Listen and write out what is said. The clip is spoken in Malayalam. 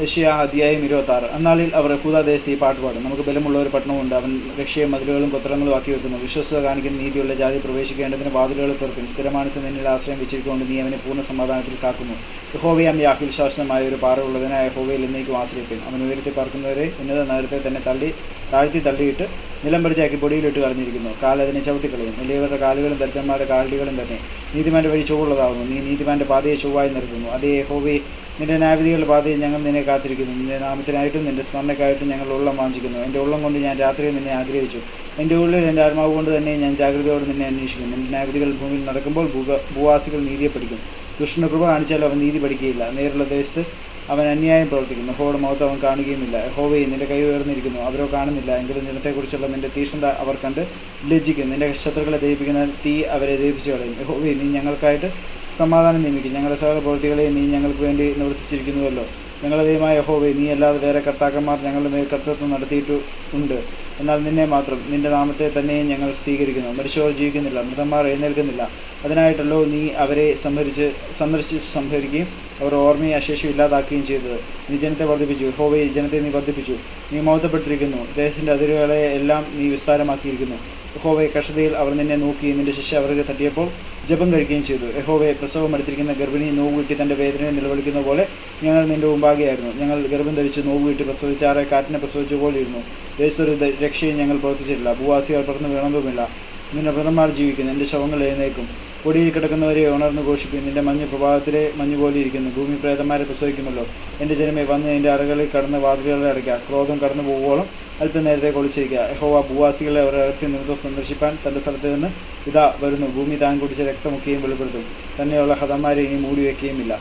യഷ്യ അധ്യായം ഇരുപത്തി ആറ് അന്നാളിൽ അവർ ഈ പാട്ട് പാടും. നമുക്ക് ബലമുള്ള ഒരു പട്ടണമുണ്ട്. അവൻ രക്ഷയും മതിലുകളും കൊത്തളങ്ങളും ആക്കി വെക്കുന്നു. വിശ്വസ്ത കാണിക്കുന്ന നീതിയുള്ള ജാതി പ്രവേശിക്കേണ്ടതിന് വാതിലുകൾ തുറക്കും. സ്ഥിരമാനസ് നിന്നിൽ ആശ്രയം വെച്ചിരിക്കൊണ്ട് നീ അവനെ പൂർണ സമാധാനത്തിൽ കാക്കുന്നു. യഹോവയാം യാഹിൽ ശാസനമായ ഒരു പാറ ഉള്ളതിനായ യഹോവയിൽ എന്നേക്കും ആശ്രയിക്കും അവൻ ഉയർത്തി പറക്കുന്നവരെ ഉന്നത നഗരത്തെ തന്നെ തള്ളി താഴ്ത്തി തള്ളിയിട്ട് നിലം പിടിച്ചാക്കി പൊടിയിലിട്ട് കളഞ്ഞിരിക്കുന്നു. കാലതിനെ ചവിട്ടിക്കളയും. വലിയവരുടെ കാലുകളും ദരിദ്രന്മാരുടെ കാലുകളും തന്നെ നീതിമാന്റെ വഴി ചുവള്ളതാകുന്നു നീ നീതിമാന്റെ പാതയെ ചൊവ്വായി നിർത്തുന്നു. അതേ യഹോവേ നിന്റെ ന്യായവിധികളുടെ പാതയിൽ ഞങ്ങൾ നിന്നെ കാത്തിരിക്കുന്നു. നിന്റെ നാമത്തിനായിട്ടും നിന്റെ സ്മരണയ്ക്കായിട്ടും ഞങ്ങൾ ഉള്ളം വാഞ്ചിക്കുന്നു. എന്റെ ഉള്ളം കൊണ്ട് ഞാൻ രാത്രിയിൽ നിന്നെ ആഗ്രഹിച്ചു. എന്റെ ഉള്ളിൽ എന്റെ ആത്മാവ് കൊണ്ട് തന്നെ ഞാൻ ജാഗ്രതയോടെ നിന്നെ അന്വേഷിക്കുന്നു. നിന്റെ ന്യായവിധികൾ ഭൂമിയിൽ നടക്കുമ്പോൾ ഭൂവാസികൾ നീതിയെ പഠിക്കും. ദുഷ്ടന് കൃപ കാണിച്ചാൽ അവൻ നീതി പഠിക്കുകയില്ല. നേരുള്ള ദേശത്ത് അവൻ അന്യായം പ്രവർത്തിക്കുന്നു. യഹോയുടെ മുഖത്ത് അവൻ കാണുകയുമില്ല. യഹോവയെ നിന്റെ കൈ ഉയർന്നിരിക്കുന്നു. അവരോ കാണുന്നില്ല. എങ്കിലും ജനത്തെക്കുറിച്ചുള്ള നിന്റെ തീഷ്ണത അവർ കണ്ട് ലജ്ജിക്കും. നിന്റെ ശത്രുക്കളെ ദഹിപ്പിക്കുന്ന തീ അവരെ ദഹിപ്പിച്ചു കളയും. യഹോവയെ നീ ഞങ്ങൾക്കായിട്ട് സമാധാനം നിയമിക്കും. ഞങ്ങളുടെ സകല പ്രവൃത്തികളെ നീ ഞങ്ങൾക്ക് വേണ്ടി നിവർത്തിച്ചിരിക്കുന്നുവല്ലോ. ഞങ്ങളുടെ ദൈവമായ യഹോവേ നീ അല്ലാതെ വേറെ കർത്താക്കന്മാർ ഞങ്ങളുടെ മേൽ കർത്തൃത്വം നടത്തിയിട്ട് ഉണ്ട്. എന്നാൽ നിന്നെ മാത്രം. നിന്റെ നാമത്തെ തന്നെയും ഞങ്ങൾ സ്വീകരിക്കുന്നു. മരിച്ചവർ ജീവിക്കുന്നില്ല. മൃതന്മാർ എഴുന്നേൽക്കുന്നില്ല. അതിനായിട്ടല്ലോ നീ അവരെ സംഹരിച്ച് സന്ദർശിച്ച് സംഹരിക്കുകയും അവർ ഓർമ്മയെ അശേഷം ഇല്ലാതാക്കുകയും ചെയ്തത്. നീ ജനത്തെ വർദ്ധിപ്പിച്ചു. യഹോവയെ ജനത്തെ നീ വർദ്ധിപ്പിച്ചു. നീ മൗത്തപ്പെട്ടിരിക്കുന്നു ദേശത്തിന്റെ അതിരുകളെ എല്ലാം നീ വിസ്താരമാക്കിയിരിക്കുന്നു. യഹോവയെ കഷ്ടതയിൽ അവർ നിന്നെ നോക്കി നിന്റെ ശിഷ്യ അവർക്ക് തട്ടിയപ്പോൾ ജപം കഴിക്കുകയും ചെയ്തു. യഹോവയെ പ്രസവം എടുത്തിരിക്കുന്ന ഗർഭിണി നോവ് കിട്ടി തന്റെ വേദനയെ നിലവിളിക്കുന്ന പോലെ ഞങ്ങൾ നിന്റെ മുമ്പാകെയായിരുന്നു. ഞങ്ങൾ ഗർഭം ധരിച്ച് നോവ് വീട്ടി പ്രസവിച്ചാറെ കാറ്റിനെ പ്രസവിച്ച പോലെ ഇരുന്നു. ദേശത്തൊരു രക്ഷയും ഞങ്ങൾ പ്രവർത്തിച്ചിട്ടില്ല. ഭൂവാസികൾ പറന്ന് വീണതുമില്ല. നിന്റെ വ്രതന്മാർ ജീവിക്കുന്നു. എന്റെ ശവങ്ങൾ എഴുന്നേക്കും പൊടിയിൽ കിടക്കുന്നവരെ ഉണർന്ന് ഘോഷിക്കും. നിന്റെ മഞ്ഞ് പ്രഭാതത്തിലെ മഞ്ഞ് പോലെ ഇരിക്കുന്നു. ഭൂമി പ്രേതന്മാരെ പ്രസവിക്കുമല്ലോ. എന്റെ ജനമേ വന്ന് എന്റെ അറകളിൽ കടന്ന് വാതിലുകളെ അടയ്ക്കുക ക്രോധം കടന്നു പോകുവോളം അല്പം നേരത്തെ കൊളിച്ചിരിക്കുക യഹോവ ഭൂവാസികളെ അവർ അകർത്തി നിമിത്തം സന്ദർശിപ്പാൻ തന്റെ സ്ഥലത്ത് നിന്ന് ഇതാ വരുന്നു. ഭൂമി താൻ കുടിച്ച് രക്തമൊക്കെയും വെളിപ്പെടുത്തും. തന്നെയുള്ള ഹതന്മാരെ ഇനി മൂടി വയ്ക്കുകയുമില്ല